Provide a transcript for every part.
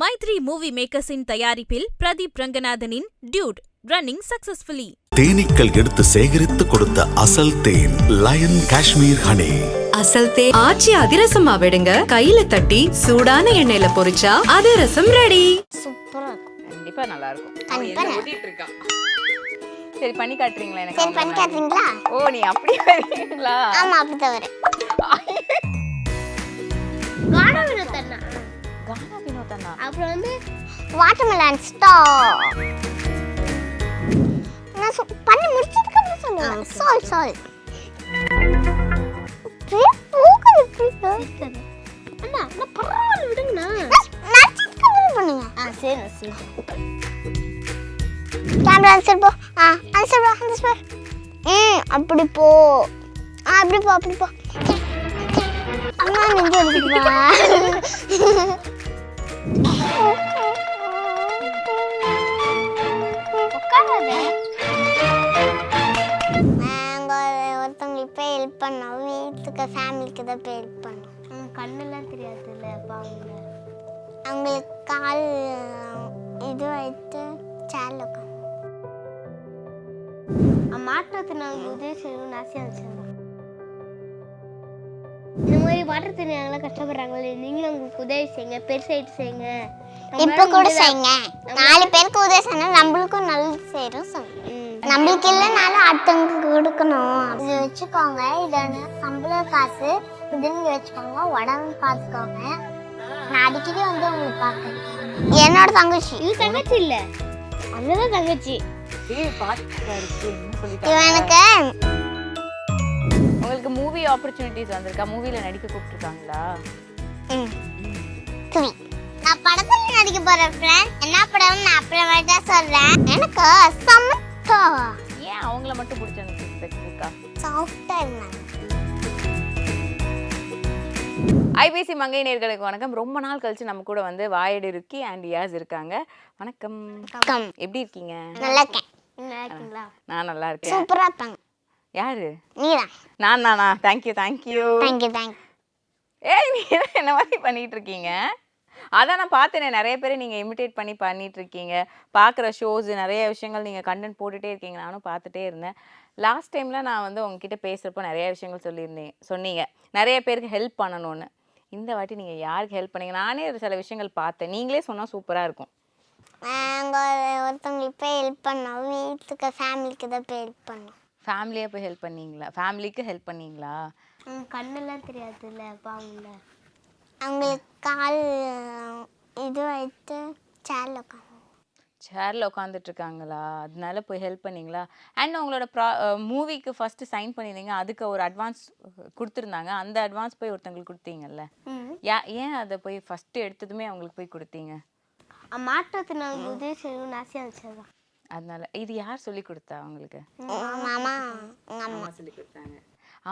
Maithri movie மேக்கர்ஸின் தயாரிப்பில் பிரதீப் ரங்கநாதனின் டியூட் ரன்னிங் சக்சஸ்ஃபுல்லி. தேனீக்கள் எடுத்து சேகரித்து கொடுத்த அசல் தேன் லயன் காஷ்மீர் ஹனி. அசல் தே ஆச்சி அதிரசமா விடுங்க. கையில தட்டி சூடான எண்ணெயில பொரிச்சா அதிரசம் ரெடி சூப்பரா இருக்கும். கண்டிப்பா நல்லா இருக்கும் சரி பண்ணி காட்டுறீங்களா? எனக்கு சரி பண்ணி காட்டுறீங்களா? ஓ நீ அப்படி வரீங்களா? ஆமா அப்படிதான் வரேன். வினோதனா அப்புறம் வந்து வாட்டர்மெலன் ஸ்டார் நான் பண்ணி முடிச்சதுக்கு அப்புறம் சொல்லுங்க சால் சால் அண்ணா நான் பரவாயில்ல விடுங்கண்ணா. நடிச்சதுக்கு அப்புறம் பண்ணுங்க. ஆ சரி சரி கேமரா ஆன்சர் போ. ஆ ஆன்சர் போ ஆன்சர் போ. ம் அப்படி போ. ஆ அப்படி போ அப்படி போ. அம்மா நெஞ்சு வலிக்குதுப்பா ஒருத்தவங்களுக்கு போய் ஹெல்ப் பண்ணோம். வீட்டுக்கு ஃபேமிலிக்கு தான் போய் ஹெல்ப் பண்ணோம். கண்ணெல்லாம் தெரியாதுல்ல அவங்க? அவங்களுக்கு கால் இது வைத்து சேரில் உட்காந்து. மாற்றத்தினால உதவி செய்யணும்னு ஆசையாக வச்சிருந்தோம் மாதிரி மாற்றுத்திறனால கஷ்டப்படுறாங்களே. நீங்களும் உங்களுக்கு உதவி செய்யுங்க பெருசாயிட்டு செய்யுங்க இப்ப கூட செய்யுங்க நாலு பேருக்கு உதவி செய்யணும் நம்மளுக்கும் நல்லது செய்யறோம் நம்மளுக்கு இல்லைனாலும் அடுத்தவங்களுக்கு கொடுக்கணும். இது வச்சுக்கோங்க. இது சம்பள காசு. இதுன்னு வச்சுக்கோங்க. உடம்பு பார்த்துக்கோங்க. நான் அடிக்கடி வந்து உங்களுக்கு பார்க்கறேன். என்னோட தங்கச்சி. இது தங்கச்சி இல்ல. அவ்வளவுதான் தங்கச்சி. இவனுக்கு உங்களுக்கு மூவி ஆப்பர்ச்சுனிட்டிஸ் வந்திருக்கா? மூவில நடிக்க கூப்பிட்டுருக்காங்களா? நான் படத்துல நடிக்க போறேன் ஃப்ரெண்ட் என்ன படம்? நான் அப்புறமேட்டா சொல்றேன். எனக்கு சமத்தா. ஏன் அவங்கள மட்டும் பிடிச்சிருந்துச்சு ஸ்பெசிஃபிக்கா சாஃப்டா இருந்தாங்க. ஐபிசி மங்கை நேர்களுக்கு வணக்கம். ரொம்ப நாள் கழிச்சு நம்ம கூட வந்து வாயடி ருக்கி அண்ட் யாஸ் இருக்காங்க. வணக்கம். கம் எப்படி இருக்கீங்க? நல்லா இருக்கேன். நான் நல்லா இருக்கேன். சூப்பரா இருப்பாங்க யாரு? நான் நானா. தேங்க்யூ தேங்க்யூ தேங்க்யூ தேங்க்யூ ஏய் நீ என்ன மாதிரி பண்ணிட்டு இருக்கீங்க அதான் நான் பார்த்தேனே நிறைய பேர் நீங்கள் இமிட்டேட் பண்ணி பண்ணிட்டு இருக்கீங்க பார்க்குற ஷோஸ் நிறைய விஷயங்கள் நீங்கள் கண்டென்ட் போட்டுட்டே இருக்கீங்க. நானும் பார்த்துட்டே இருந்தேன். லாஸ்ட் டைமில் நான் வந்து உங்ககிட்ட பேசுகிறப்போ நிறைய விஷயங்கள் சொல்லியிருந்தேன். சொன்னீங்க. நிறைய பேருக்கு ஹெல்ப் பண்ணணும்னு. இந்த வாட்டி நீங்கள் யாருக்கு ஹெல்ப் பண்ணீங்க? நானே சில விஷயங்கள் பார்த்தேன். நீங்களே சொன்னால் சூப்பராக இருக்கும். ஒருத்தவங்களுக்கு போய் ஹெல்ப் பண்ணோம் வீட்டுக்கு ஃபேமிலிக்கு தான் போய் ஹெல்ப் பண்ணோம். ஃபேமிலியாக போய் ஹெல்ப் பண்ணீங்களா? ஃபேமிலிக்கு ஹெல்ப் பண்ணீங்களா? கண்ணெல்லாம் தெரியாதுல்ல பாவங்கள அவங்களுக்கு கால் இது வைத்து சேரில் உட்காந்து சேரில் உட்காந்துட்டு இருக்காங்களா? அதனால போய் ஹெல்ப் பண்ணீங்களா? அண்ட் உங்களோட ப்ரா மூவிக்கு ஃபஸ்ட்டு சைன் பண்ணியிருந்தீங்க அதுக்கு ஒரு அட்வான்ஸ் கொடுத்துருந்தாங்க. அந்த அட்வான்ஸ் போய் ஒருத்தங்களுக்கு கொடுத்தீங்கல்ல? யா ஏன் அதை போய் ஃபஸ்ட்டு எடுத்ததுமே அவங்களுக்கு போய் கொடுத்தீங்க? மாற்றத்தினால உதவி செய்யணும்னு ஆசையாக வச்சிருக்கோம் அதனால இது யார் சொல்லி கொடுத்தா எங்கள் அம்மா. சொல்லி கொடுத்தாங்க.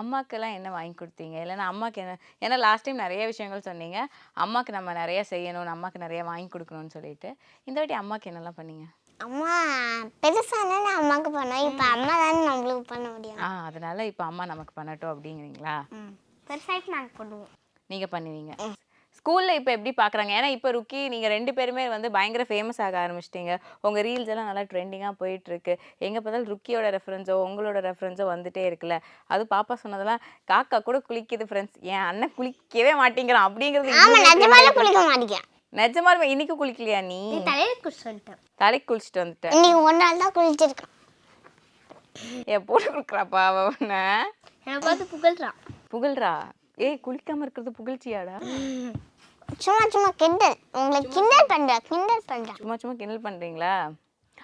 அம்மாக்கெல்லாம் என்ன வாங்கி கொடுத்தீங்க? இல்லைன்னா அம்மாக்கு என்ன ஏன்னா லாஸ்ட் டைம் நிறைய விஷயங்கள் சொன்னீங்க. அம்மாக்கு நம்ம நிறைய செய்யணும் அம்மாக்கு நிறைய வாங்கி கொடுக்கணும்னு சொல்லிட்டு. இந்த வாட்டி அம்மாக்கு என்னெல்லாம் பண்ணீங்க? அம்மா பெருசான அம்மாவுக்கு பண்ணோம். இப்போ அம்மா தானே நம்மளுக்கு பண்ண முடியும். ஆ அதனால இப்போ அம்மா நமக்கு பண்ணட்டும் அப்படிங்கிறீங்களா? பெருசாயிட்டு நாங்கள் பண்ணுவோம். நீங்க பண்ணுவீங்க. ஸ்கூல்ல இப்போ எப்படி பார்க்குறாங்க ஏன்னா இப்போ ருக்கி நீங்க ரெண்டு பேருமே வந்து பயங்கர ஃபேமஸ் ஆக ஆரம்பிச்சிட்டீங்க. உங்க ரீல்ஸ் எல்லாம் நல்லா ட்ரெண்டிங்காக போயிட்டு இருக்கு எங்க பார்த்தாலும் ருக்கியோட ரெஃபரன்ஸோ உங்களோட ரெஃபரன்ஸோ வந்துட்டே இருக்குல்ல. அது பாப்பா சொன்னதெல்லாம் காக்கா கூட குளிக்குது ஃப்ரெண்ட்ஸ் என் அண்ணன் குளிக்கவே மாட்டேங்கிறான். அப்படிங்கிறது. குளிக்க மாட்டேங்கிறேன். நிஜமாலுமே இன்னைக்கு குளிக்கலையா நீ? வந்துட்டேன் தலைக்கு குளிச்சுட்டு வந்துட்ட. இன்னைக்கு ஒரு நாள் தான் குளிச்சிருக்கேன். என் போட்டு கொடுக்குறாப்பா அவனை என்னை பார்த்து புகழ்றான் புகழ்றா? ஏய் குளிக்காம இருக்கிறது புகழ்ச்சியாடா? சும்மா சும்மா கிண்டல். உங்களை கிண்டல் பண்றா கிண்டல் பண்றா. சும்மா சும்மா கிண்டல் பண்றீங்களா?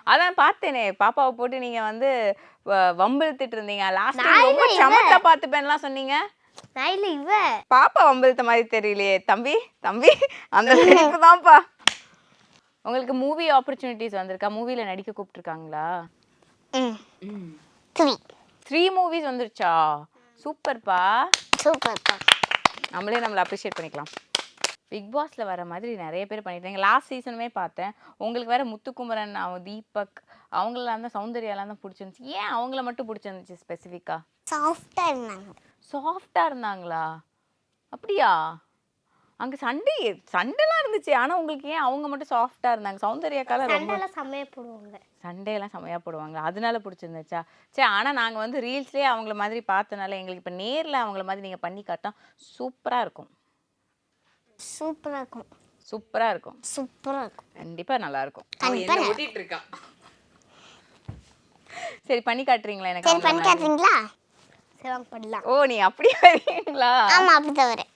அதான் பார்த்தேனே பாப்பாவை போட்டு நீங்க வந்து வ- வம்பிழுத்துட்டு இருந்தீங்க. லாஸ்ட் டைம் ரொம்ப சமத்தா பார்த்துப்பேன்லாம் சொன்னீங்க. நான் இல்ல இவ. பாப்பா வம்பிழுத்த மாதிரி தெரியலையே. தம்பி தம்பி அந்த சிரிப்பு தான்ப்பா உங்களுக்கு மூவி ஆப்பர்ச்சுனிட்டிஸ் வந்திருக்கா? மூவில நடிக்க கூப்பிட்டுருக்காங்களா? ம். த்ரீ த்ரீ மூவிஸ் வந்துருச்சா? சூப்பர்ப்பா சூப்பர்ப்பா நம்மளே நம்மளை அப்ரிஷியேட் பண்ணிக்கலாம். பிக் பாஸ்ல வர மாதிரி நிறைய பேர் பண்ணிட்டாங்க. லாஸ்ட் சீசனுமே பார்த்தேன். உங்களுக்கு வேற முத்துக்குமரன் அவன் தீபக் அவங்களெல்லாம் தான் சௌந்தர்யாலாம் தான் பிடிச்சிருந்துச்சு. ஏன் அவங்கள மட்டும் பிடிச்சிருந்துச்சு ஸ்பெசிஃபிக்கா சாஃப்டா இருந்தாங்க. சாஃப்டா இருந்தாங்களா? அப்படியா? அங்க சண்டை சண்டைலாம் இருந்துச்சு. ஆனா உங்களுக்கு ஏன் அவங்க மட்டும் சாஃப்டா இருந்தாங்க? சௌந்தர்யாக்கால ரொம்ப சண்டைலாம் செம்மையா போடுவாங்க. சண்டையெல்லாம் செமையா போடுவாங்க அதனால பிடிச்சிருந்துச்சா? சரி ஆனா நாங்க வந்து ரீல்ஸ்லயே அவங்கள மாதிரி பார்த்தனால எங்களுக்கு இப்ப நேர்ல அவங்கள மாதிரி நீங்க பண்ணி காட்டா சூப்பரா இருக்கும். சூப்பரா இருக்கும் சூப்பரா இருக்கும் சூப்பரா இருக்கும் கண்டிப்பா நல்லா இருக்கும் கண்டிப்பா நல்லா ஓட்டிட்டு இருக்கான் சரி பண்ணி காட்டுறீங்களா எனக்கு? சரி பண்ணி? காட்டுறீங்களா? சரி வாங்க பண்ணலாம். ஓ நீ அப்படி வரீங்களா? ஆமா அப்படிதான் வரேன்.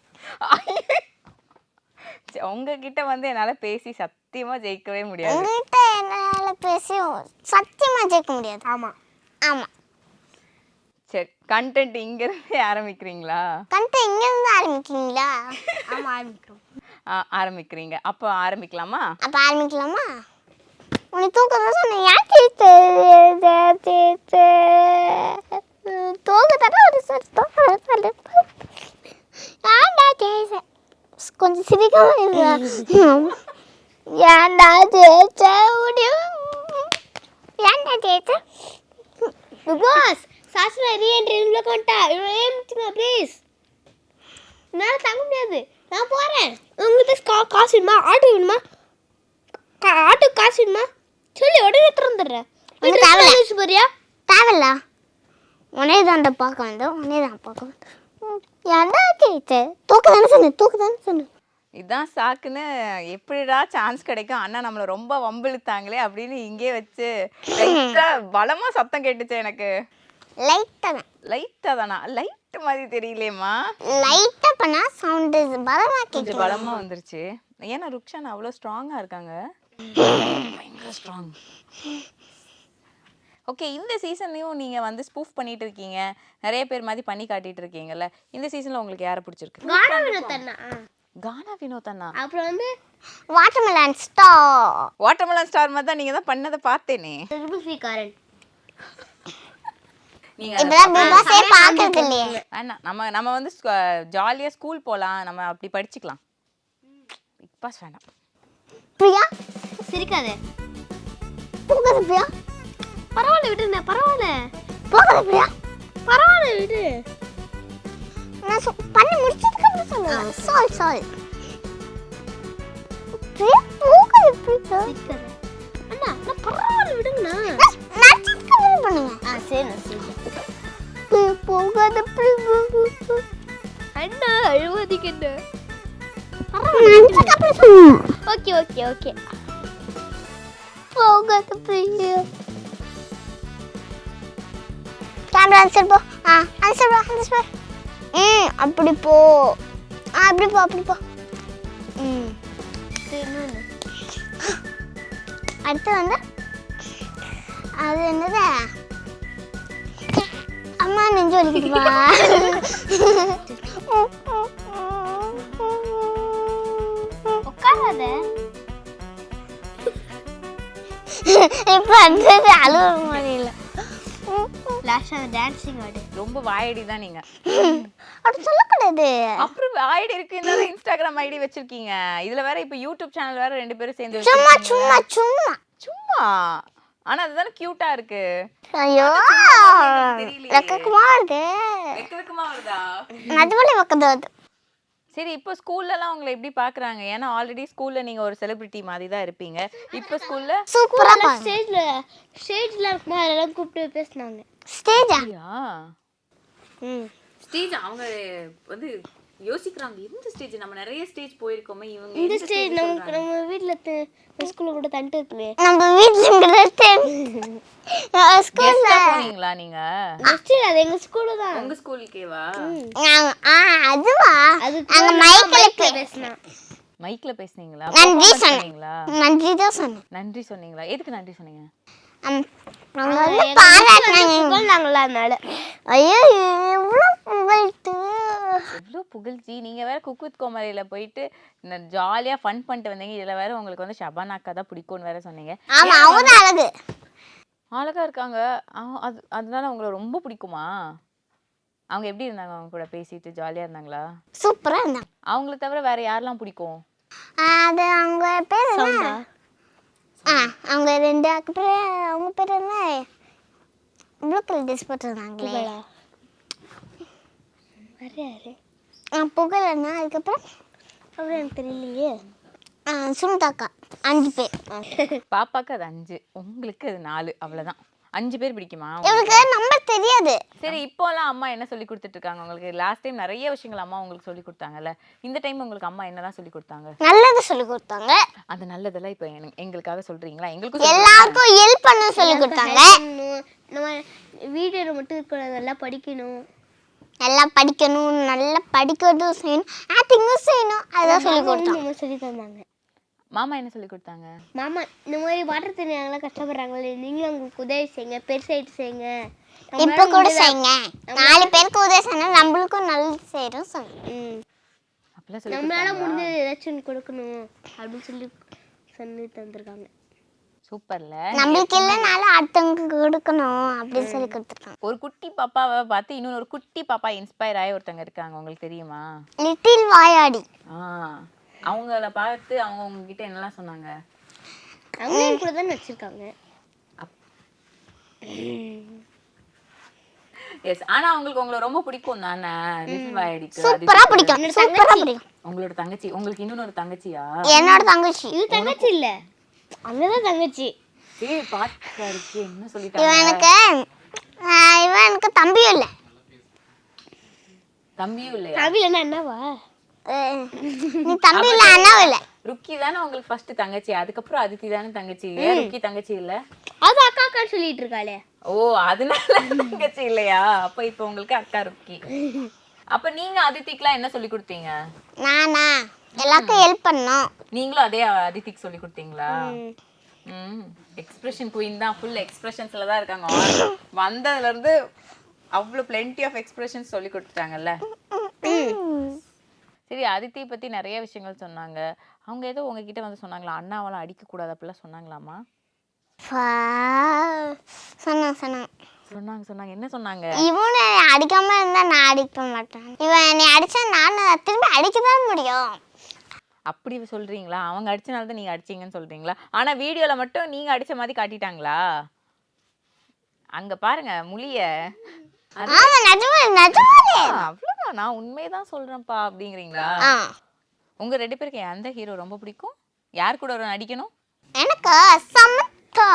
சரி, உங்ககிட்ட வந்து என்னால பேசி சத்தியமா ஜெயிக்கவே முடியாது. உங்ககிட்ட என்னால பேசி சத்தியமா ஜெயிக்க முடியாது. ஆமா. ஆமா. சரி கண்டென்ட் இங்க இருந்து ஆரம்பிக்கிறீங்களா? கண்ட இங்க இருந்து ஆரம்பிக்கிறீங்களா? ஆமா ஆரம்பிக்கிறோம். ஆரம்பிக்கிறீங்க. அப்போ ஆரம்பிக்கலாமா? அப்ப ஆரம்பிக்கலாமா? உன்னை தூக்கத சொன்னேன். ஏன் தீத்து தூக்கத்தான ஒரு சொல்லு. ஏன்டா ஜெயிச்ச கொஞ்சம் சிரிக்காம இருக்கா ஏன்டா ஜெயிச்ச முடியும் ஏன்டா ஜெயிச்ச பாஸ் சாஸ்திர ரீஎன்ட்ரி உள்ள கொண்டா. ஏமிச்சுங்க ப்ளீஸ் என்னால் தங்க முடியாது. நான் போகிறேன் உங்கள்கிட்ட கா காசு வேணுமா? ஆட்டோ வேணுமா? கா- ஆட்டோ காசு வேணுமா? சொல்லி உடனே திறந்துடுறேன். போறியா? தேவையில்ல. உனே தான் பார்க்க வந்தோம். உனே தான் பார்க்க வந்தோம். ஏன்டா கேட்டு? தூக்க தானே சொன்ன தூக்க தானே சொன்ன. இதான் சாக்குன்னு எப்படிடா சான்ஸ் கிடைக்கும்? அண்ணா நம்மளை ரொம்ப வம்பிழுத்தாங்களே அப்படின்னு இங்கே வச்சு லைட்டா பலமா சத்தம் கேட்டுச்சு எனக்கு. லைட்டா தானா லைட் மாதிரி தெரியலையேம்மா லைட்டாக பண்ணால் சவுண்டு கொஞ்சம் பலமா வந்துருச்சு. ஏன்னா ருக்ஷான் அவ்வளோ ஸ்ட்ராங்கா இருக்காங்க. பயங்கர ஸ்ட்ராங் ஓகே இந்த சீசன்லயும் நீங்க வந்து ஸ்பூஃப் பண்ணிட்டு இருக்கீங்க. நிறைய பேர் மாதிரி பண்ணி காட்டிட்டு இருக்கீங்கல்ல. இந்த சீசன்ல உங்களுக்கு யாரை பிடிச்சிருக்கு? கானா வினோத்தண்ணா. கானா வினோத் அண்ணா அப்புறம் வந்து வாட்டர்மெலன் ஸ்டார் வாட்டர்மெலன் ஸ்டார் மாதிரி தான் நீங்க தான் பண்ணதை பார்த்தேனே. ட்ரிபிள் காரன். நீங்க வேணாம். நம்ம நம்ம வந்து ஜாலியா ஸ்கூல் போலாம். நம்ம அப்படி படிச்சுக்கலாம். பிக் பாஸ் வேணாம். பிரியா? சிரிக்காத. போகாத பிரியா. பரவாயில்ல விடுங்க பரவாயில்ல. போகாத பிரியா. பரவாயில்ல விடு. நான் பண்ணி முடிச்சதுக்கு அப்புறம் சொல்லுங்க. சால் சால் பிரியா போகாத பிரியா. அண்ணா நான் பரவாயில்ல விடுங்கண்ணா. நடிச்சதுக்கு அப்புறம் பண்ணுங்க. ஆ சரி சரி போகாத பிரியா அண்ணா அழுவதிக்கண்ணா ஓகே ஓகே ஓகே போகாத பிரியா கேமரா ஆன்சர் போ ஆ ஆன்சர் போ ஆன்சர் போ ம் அப்படி போ ஆ அப்படி போ அப்படி போ ம் அடுத்து வந்து அது என்னது அம்மா நெஞ்சு வலிக்குதுப்பா உட்காராத. இப்ப வந்தது அழுவ முடியல டான்சிங் ஆடு. ரொம்ப வாயடி தான் நீங்க. அப்படி சொல்லக்கூடாது. அப்புறம் ஐடி இருக்கு. இந்த இன்ஸ்டாகிராம் ஐடி வச்சிருக்கீங்க. இதுல வேற இப்ப யூடியூப் சேனல் வேற ரெண்டு பேரும் சேர்ந்து சும்மா. சும்மா சும்மா. சும்மா. ஆனா அதுதானே கியூட்டா இருக்கு. ஐயோ. வெக்கமா வருது? வெக்கமா வருதா? நடுவில் வெக்கது அது சரி இப்போ ஸ்கூல்ல எல்லாம் உங்களை எப்படி பாக்குறாங்க? ஏன்னா ஆல்ரெடி ஸ்கூல்ல நீங்க ஒரு செலிபிரிட்டி மாதிரி தான் இருப்பீங்க. இப்போ ஸ்கூல்ல சூப்பரா ஸ்டேஜ்ல ஸ்டேஜ்ல இருக்கும்போது அதெல்லாம் கூப்பிட்டு பேசினாங்க. ஸ்டேஜா ஸ்டேஜ் அவங்க வந்து யோசிக்கிறாங்க. இந்த ஸ்டேஜ் நம்ம நிறைய ஸ்டேஜ் போயிருக்கோமே இவங்க இந்த ஸ்டேஜ் stage நமக்கு? நம்ம வீட்டுல ஸ்கூல்ல கூட தண்டு இருக்குமே. நம்ம வீட்டுல ஸ்கூல்ல போனீங்களா நீங்க? நெக்ஸ்ட் அது எங்க ஸ்கூல்ல தான். உங்க ஸ்கூலுக்கேவா ஆ அதுவா? அது அங்க மைக்ல பேசினா. மைக்ல பேசுனீங்களா? நன்றி. பண்ணீங்களா? நன்றி தான் சொன்னேன். நன்றி சொன்னீங்களா? எதுக்கு நன்றி சொன்னீங்க? அவங்க வந்து பாராட்டினாங்க. புகழ்ந்தாங்களா அதனால ஐயோ எவ்வளோ புகழ்த்து எவ்வளோ புகழ்ச்சி. நீங்க வேற குக் வித் கோமரியில போயிட்டு இந்த ஜாலியா ஃபன் பண்ணிட்டு வந்தீங்க. இதுல வேற உங்களுக்கு வந்து ஷபானா அக்கா தான் பிடிக்கும்னு வேற சொன்னீங்க. ஆமா அவங்க தான் அழகு. அழகா இருக்காங்க. அது அதனால உங்களை ரொம்ப பிடிக்குமா? அவங்க எப்படி இருந்தாங்க? அவங்க கூட பேசிட்டு ஜாலியா இருந்தாங்களா? சூப்பரா இருந்தாங்க. அவங்கள தவிர வேற யாரெல்லாம் பிடிக்கும்? அது அவங்க பேர் அவங்க ரெண்டு அதுக்கப்புறம் அவங்க பேர் என்ன? ப்ளூ கலர் ட்ரெஸ் போட்டிருந்தாங்களே. வேற யாரு ஆ புகழ் அண்ணா அதுக்கப்புறம் அப்புறம் எனக்கு தெரியலையே சுனிதாக்கா அஞ்சு பேர். பாப்பாக்கு அது அஞ்சு உங்களுக்கு அது நாலு அவ்வளவுதான். அஞ்சு பேர் பிடிக்குமா? இவளுக்கு நம்பர் தெரியாது. சரி இப்போலாம் அம்மா என்ன சொல்லி கொடுத்துட்டு இருக்காங்க உங்களுக்கு? லாஸ்ட் டைம் நிறைய விஷயங்கள் அம்மா உங்களுக்கு சொல்லி கொடுத்தாங்கல்ல. இந்த டைம் உங்களுக்கு அம்மா என்னதான் சொல்லி கொடுத்தாங்க? நல்லது சொல்லி கொடுத்தாங்க. அந்த நல்லதெல்லாம் இப்போ எங்களுக்காக சொல்றீங்களா? எங்களுக்கும் சொல்லுங்க. எல்லாருக்கும் ஹெல்ப் பண்ண சொல்லி கொடுத்தாங்க. நம்ம வீடியோவில் மட்டும் இருக்கக்கூடாது நல்லா படிக்கணும். நல்லா படிக்கணும் நல்லா படிக்கிறதும் செய்யணும் ஆக்டிங்கும் செய்யணும். அதான் சொல்லி கொடுத்தாங்க நம்ம சொல்லி தந்தாங்க. மாமா என்ன சொல்லி கொடுத்தாங்க? மாமா இந்த மாதிரி மாற்றுத்திறனாளிகளாம் கஷ்டப்படுறாங்களே நீங்களும் அவங்களுக்கு உதவி செய்யுங்க பெருசாயிட்டு செய்யுங்க. இப்ப கூட செய்யுங்க. நாலு பேருக்கு உதவி செய்யணும் நம்மளுக்கும் நல்லது செய்யறோம் சொல்லுங்க. நம்மளால முடிஞ்சது ஏதாச்சும் ஒன்று கொடுக்கணும் அப்படின்னு சொல்லி சொல்லி தந்திருக்காங்க. சூப்பர்ல. நம்மளுக்கு இல்லைனாலும் அடுத்தவங்களுக்கு கொடுக்கணும் அப்படின்னு சொல்லி கொடுத்துருக்காங்க ஒரு குட்டி பாப்பாவை பார்த்து இன்னொரு ஒரு குட்டி பாப்பா இன்ஸ்பயர் ஆகி ஒருத்தங்க இருக்காங்க. உங்களுக்கு தெரியுமா? லிட்டில் வாயாடி. ஆ. அவங்கள பார்த்து அவங்க உங்ககிட்ட என்னலாம் சொன்னாங்க? அவங்களே கூட தான் வச்சிருக்காங்க. எஸ் ஆனா அவங்களுக்கு உங்களை ரொம்ப பிடிக்கும் தானே? லிட்டில் வாயடிக்கு. சூப்பரா பிடிக்கும். சூப்பரா பிடிக்கும். உங்களோட தங்கச்சி. உங்களுக்கு இன்னொரு தங்கச்சியா? என்னோட தங்கச்சி. இது தங்கச்சி இல்ல. அங்கதான் தங்கச்சி. இவனுக்கு ஆஹ், இவன் எனக்கு தம்பியும் இல்லை. தம்பியும் இல்லையா? தமிழ்னா என்னவா அஹ், நீ தம்பி இல்லை அண்ணாவும் இல்லை. ருக்கி தானே உங்களுக்கு ஃபர்ஸ்ட் தங்கச்சி அதுக்கப்புறம் அதித்தி தானே தங்கச்சி. ஏன் ருக்கி தங்கச்சி இல்ல? அது அக்கா அக்கா சொல்லிட்டு இருக்காளே. ஓ அதனால தங்கச்சி இல்லையா? அப்ப இப்ப உங்களுக்கு அக்கா ருக்கி. அப்ப நீங்க அதித்திக்குலாம் என்ன சொல்லி கொடுத்தீங்க? நானா? எல்லாருக்கும் ஹெல்ப் பண்ணோம். நீங்களும் அதே அதித்திக்கு சொல்லி கொடுத்தீங்களா? ம். எக்ஸ்பிரஷன் குயின் தான். ஃபுல் எக்ஸ்பிரஷன்ஸ்ல தான் இருக்காங்க. வந்ததுல இருந்து அவ்வளோ பிளென்டி ஆஃப் எக்ஸ்பிரஷன்ஸ் சொல்லி கொடுத்துட்டாங்கல்ல? சரி அதித்தி பத்தி நிறைய விஷயங்கள் சொன்னாங்க. அவங்க ஏதோ உங்ககிட்ட வந்து சொன்னாங்களா? அண்ணாவெல்லாம் அடிக்க கூடாது அப்படிலாம் சொன்னாங்களாமா சொன்னான் சொன்னான். சொன்னாங்க சொன்னாங்க. என்ன சொன்னாங்க? இவனை அடிக்காம இருந்தா நான் அடிக்க மாட்டேன். இவன் என்னை அடிச்சா நான் திரும்பி அடிக்க தான் முடியும். அப்படி சொல்றீங்களா? அவங்க அடிச்சனால தான் நீங்க அடிச்சீங்கன்னு சொல்றீங்களா? ஆனா வீடியோல மட்டும் நீங்க அடிச்ச மாதிரி காட்டிட்டாங்களா? அங்க பாருங்க முழிய. அவ்வளவுதான். நான் உண்மையதான் சொல்றேன்ப்பா அப்படிங்கிறீங்களா? ஆ. உங்க ரெண்டு பேருக்கு எந்த ஹீரோ ரொம்ப பிடிக்கும். யார் கூட ஒரு நடிக்கணும்? எனக்கு சமத்தா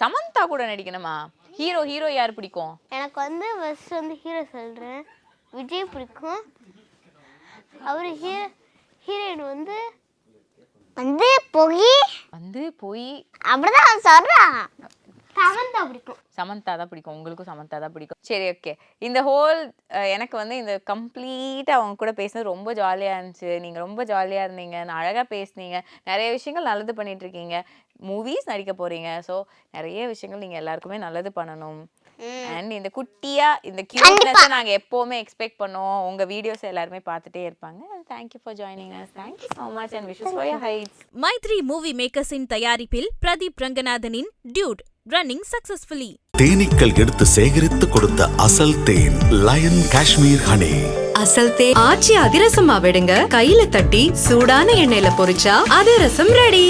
சமந்தா கூட நடிக்கணுமா? ஹீரோ ஹீரோ யார் பிடிக்கும்? எனக்கு வந்து ஃபர்ஸ்ட் வந்து ஹீரோ சொல்றேன். விஜய் பிடிக்கும். அவர் ஹீ ஹீரோயின் வந்து வந்து போய் வந்து போய் அப்படிதான் அவன் சொல்றான் சமந்தா பிடிக்கும். சமந்தா தான் பிடிக்கும். உங்களுக்கும் சமந்தா தான் பிடிக்கும். சரி ஓகே இந்த ஹோல் எனக்கு வந்து இந்த கம்ப்ளீட்டாக அவங்க கூட பேசுனது ரொம்ப ஜாலியாக இருந்துச்சு. நீங்கள் ரொம்ப ஜாலியாக இருந்தீங்க. அழகாக பேசுனீங்க. நிறைய விஷயங்கள் நல்லது பண்ணிட்டு இருக்கீங்க. மூவிஸ் நடிக்க போறீங்க. ஸோ நிறைய விஷயங்கள் நீங்கள் எல்லாருக்குமே நல்லது பண்ணணும். அண்ட் இந்த குட்டியா இந்த கியூட்னஸை நாங்கள் எப்போவுமே எக்ஸ்பெக்ட் பண்ணுவோம். உங்கள் வீடியோஸ் எல்லாருமே பார்த்துட்டே இருப்பாங்க. Thank you for joining us thank you so much and wishes for your heights Mythri movie மேக்கர்ஸின் தயாரிப்பில் பிரதீப் ரங்கநாதனின் டியூட் ரன்னிங் சக்சஸ்ஃபுல்லி தேனீக்கள் எடுத்து சேகரித்து கொடுத்த அசல் தேன் லயன் காஷ்மீர் ஹனி அசல் தே ஆச்சி அதிரசமா விடுங்க. கையில தட்டி சூடான எண்ணெயில பொரிச்சா அதிரசம் ரெடி